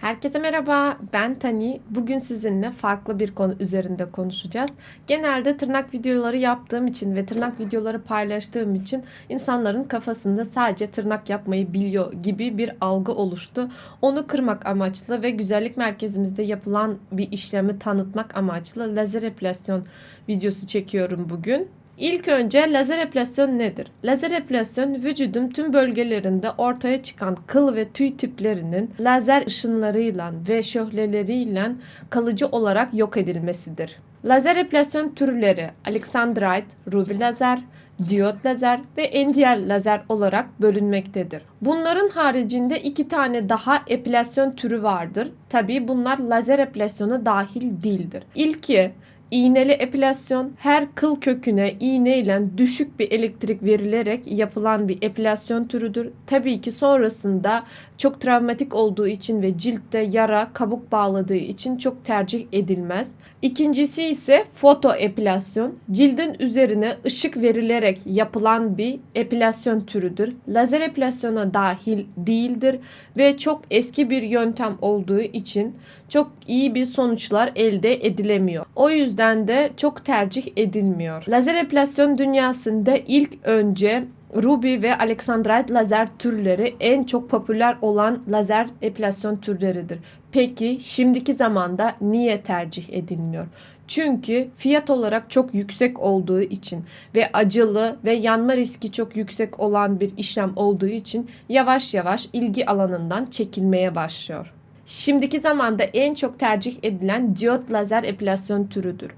Herkese merhaba, ben Tani. Bugün sizinle farklı bir konu üzerinde konuşacağız. Genelde tırnak videoları yaptığım için ve tırnak videoları paylaştığım için insanların kafasında sadece tırnak yapmayı biliyor gibi bir algı oluştu. Onu kırmak amaçlı ve güzellik merkezimizde yapılan bir işlemi tanıtmak amaçlı lazer epilasyon videosu çekiyorum bugün. İlk önce lazer epilasyon nedir? Lazer epilasyon vücudun tüm bölgelerinde ortaya çıkan kıl ve tüy tiplerinin lazer ışınlarıyla ve şöhleleriyle kalıcı olarak yok edilmesidir. Lazer epilasyon türleri Alexandrite, ruby lazer, diyot lazer ve en diğer lazer olarak bölünmektedir. Bunların haricinde iki tane daha epilasyon türü vardır. Tabi bunlar lazer epilasyona dahil değildir. İlki İğneli epilasyon her kıl köküne iğne ile düşük bir elektrik verilerek yapılan bir epilasyon türüdür. Tabii ki sonrasında çok travmatik olduğu için ve ciltte yara, kabuk bağladığı için çok tercih edilmez. İkincisi ise foto epilasyon. Cildin üzerine ışık verilerek yapılan bir epilasyon türüdür. Lazer epilasyona dahil değildir ve çok eski bir yöntem olduğu için çok iyi bir sonuçlar elde edilemiyor. O yüzden de çok tercih edilmiyor. Lazer epilasyon dünyasında ilk önce Ruby ve Alexandrite lazer türleri en çok popüler olan lazer epilasyon türleridir. Peki şimdiki zamanda niye tercih edilmiyor? Çünkü fiyat olarak çok yüksek olduğu için ve acılı ve yanma riski çok yüksek olan bir işlem olduğu için yavaş yavaş ilgi alanından çekilmeye başlıyor. Şimdiki zamanda en çok tercih edilen diyot lazer epilasyon türüdür.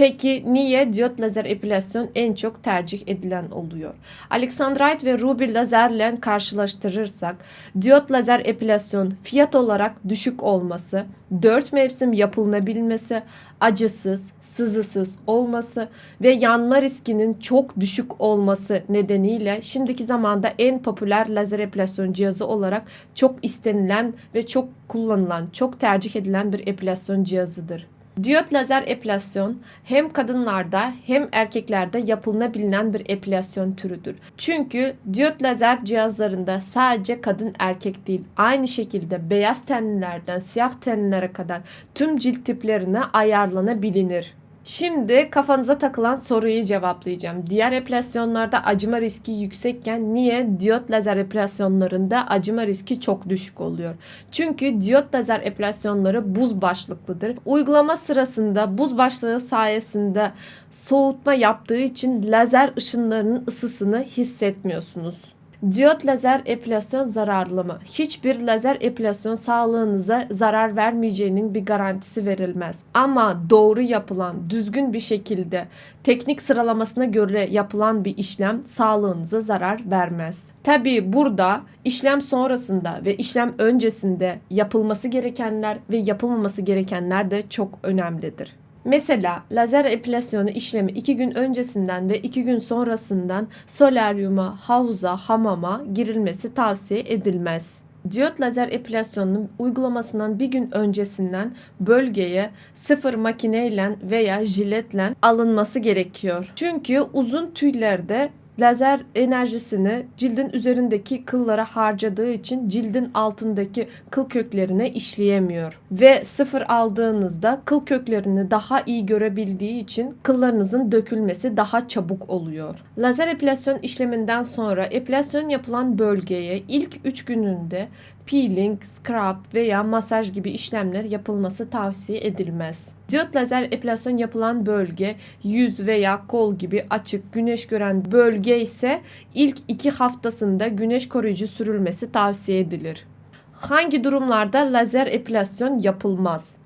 Peki niye diyot lazer epilasyon en çok tercih edilen oluyor? Alexandrite ve ruby lazerle karşılaştırırsak diyot lazer epilasyon fiyat olarak düşük olması, 4 mevsim yapılabilmesi, acısız, sızısız olması ve yanma riskinin çok düşük olması nedeniyle şimdiki zamanda en popüler lazer epilasyon cihazı olarak çok istenilen ve çok kullanılan, çok tercih edilen bir epilasyon cihazıdır. Diyot lazer epilasyon hem kadınlarda hem erkeklerde yapılabilen bir epilasyon türüdür. Çünkü diyot lazer cihazlarında sadece kadın erkek değil aynı şekilde beyaz tenlilerden siyah tenlilere kadar tüm cilt tiplerine ayarlanabilir. Şimdi kafanıza takılan soruyu cevaplayacağım. Diğer epilasyonlarda acıma riski yüksekken niye diyot lazer epilasyonlarında acıma riski çok düşük oluyor? Çünkü diyot lazer epilasyonları buz başlıklıdır. Uygulama sırasında buz başlığı sayesinde soğutma yaptığı için lazer ışınlarının ısısını hissetmiyorsunuz. Diyot lazer epilasyon zararlı mı? Hiçbir lazer epilasyon sağlığınıza zarar vermeyeceğinin bir garantisi verilmez. Ama doğru yapılan, düzgün bir şekilde teknik sıralamasına göre yapılan bir işlem sağlığınıza zarar vermez. Tabi burada işlem sonrasında ve işlem öncesinde yapılması gerekenler ve yapılmaması gerekenler de çok önemlidir. Mesela lazer epilasyonu işlemi 2 gün öncesinden ve 2 gün sonrasından solaryuma, havuza, hamama girilmesi tavsiye edilmez. Diyot lazer epilasyonunun uygulamasından bir gün öncesinden bölgeye sıfır makineyle veya jiletle alınması gerekiyor. Çünkü uzun tüylerde lazer enerjisini cildin üzerindeki kıllara harcadığı için cildin altındaki kıl köklerine işleyemiyor. Ve sıfır aldığınızda kıl köklerini daha iyi görebildiği için kıllarınızın dökülmesi daha çabuk oluyor. Lazer epilasyon işleminden sonra epilasyon yapılan bölgeye ilk 3 gününde peeling, scrub veya masaj gibi işlemler yapılması tavsiye edilmez. Diyot lazer epilasyon yapılan bölge yüz veya kol gibi açık güneş gören bölge ise ilk 2 haftasında güneş koruyucu sürülmesi tavsiye edilir. Hangi durumlarda lazer epilasyon yapılmaz?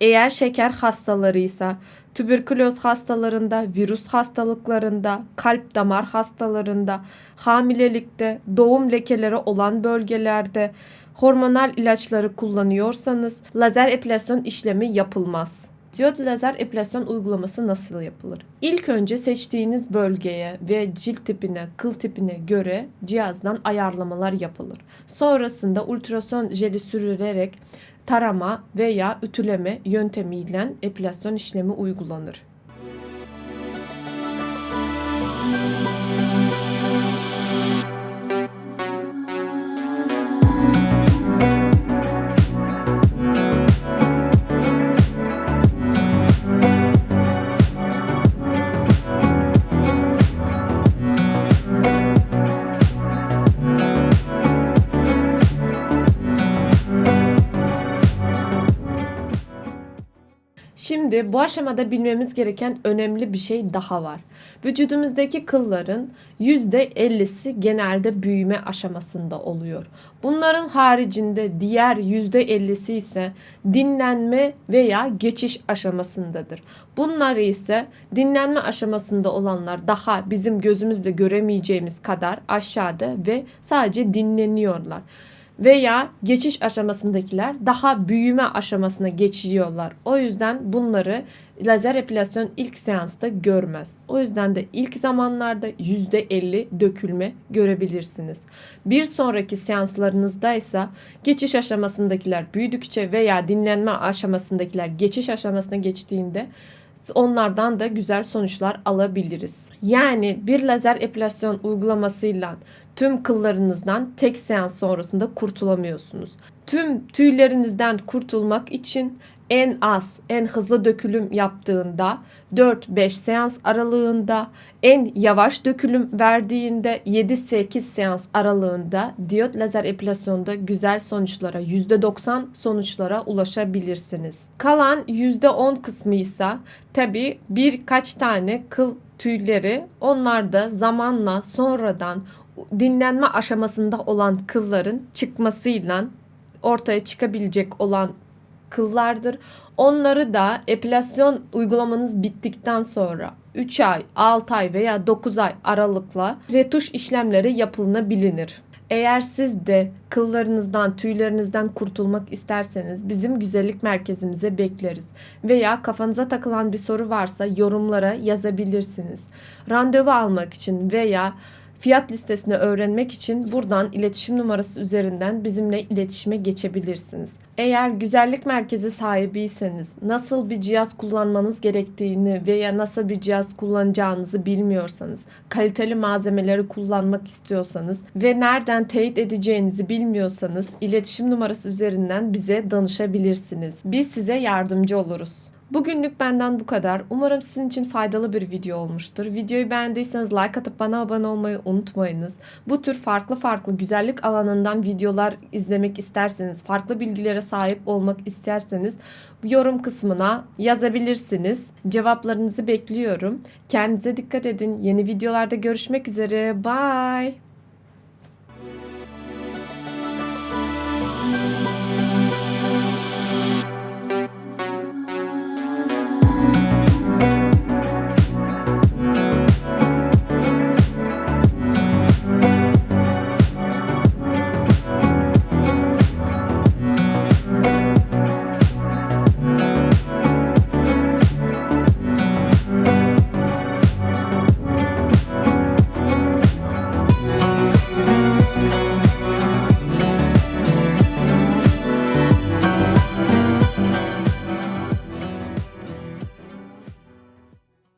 Eğer şeker hastalarıysa, tüberküloz hastalarında, virüs hastalıklarında, kalp damar hastalarında, hamilelikte, doğum lekeleri olan bölgelerde, hormonal ilaçları kullanıyorsanız lazer epilasyon işlemi yapılmaz. Diyot lazer epilasyon uygulaması nasıl yapılır? İlk önce seçtiğiniz bölgeye ve cilt tipine, kıl tipine göre cihazdan ayarlamalar yapılır. Sonrasında ultrason jeli sürülerek tarama veya ütüleme yöntemiyle epilasyon işlemi uygulanır. Şimdi bu aşamada bilmemiz gereken önemli bir şey daha var. Vücudumuzdaki kılların %50'si genelde büyüme aşamasında oluyor. Bunların haricinde diğer %50'si ise dinlenme veya geçiş aşamasındadır. Bunları ise dinlenme aşamasında olanlar daha bizim gözümüzle göremeyeceğimiz kadar aşağıda ve sadece dinleniyorlar veya geçiş aşamasındakiler daha büyüme aşamasına geçiyorlar. O yüzden bunları lazer epilasyon ilk seansta görmez. O yüzden de ilk zamanlarda %50 dökülme görebilirsiniz. Bir sonraki seanslarınızda ise geçiş aşamasındakiler büyüdükçe veya dinlenme aşamasındakiler geçiş aşamasına geçtiğinde onlardan da güzel sonuçlar alabiliriz. Yani bir lazer epilasyon uygulamasıyla tüm kıllarınızdan tek seans sonrasında kurtulamıyorsunuz. Tüm tüylerinizden kurtulmak için en az, en hızlı dökülüm yaptığında 4-5 seans aralığında, en yavaş dökülüm verdiğinde 7-8 seans aralığında diyot lazer epilasyonda güzel sonuçlara, %90 sonuçlara ulaşabilirsiniz. Kalan %10 kısmı ise tabi birkaç tane kıl tüyleri onlar da zamanla sonradan dinlenme aşamasında olan kılların çıkmasıyla ortaya çıkabilecek olan kıllardır. Onları da epilasyon uygulamanız bittikten sonra 3 ay, 6 ay veya 9 ay aralıkla retuş işlemleri yapılabilir. Eğer siz de kıllarınızdan, tüylerinizden kurtulmak isterseniz bizim güzellik merkezimize bekleriz. Veya kafanıza takılan bir soru varsa yorumlara yazabilirsiniz. Randevu almak için veya fiyat listesini öğrenmek için buradan iletişim numarası üzerinden bizimle iletişime geçebilirsiniz. Eğer güzellik merkezi sahibiyseniz, nasıl bir cihaz kullanmanız gerektiğini veya nasıl bir cihaz kullanacağınızı bilmiyorsanız, kaliteli malzemeleri kullanmak istiyorsanız ve nereden teyit edeceğinizi bilmiyorsanız iletişim numarası üzerinden bize danışabilirsiniz. Biz size yardımcı oluruz. Bugünlük benden bu kadar. Umarım sizin için faydalı bir video olmuştur. Videoyu beğendiyseniz like atıp bana abone olmayı unutmayınız. Bu tür farklı farklı güzellik alanından videolar izlemek isterseniz, farklı bilgilere sahip olmak isterseniz yorum kısmına yazabilirsiniz. Cevaplarınızı bekliyorum. Kendinize dikkat edin. Yeni videolarda görüşmek üzere. Bye.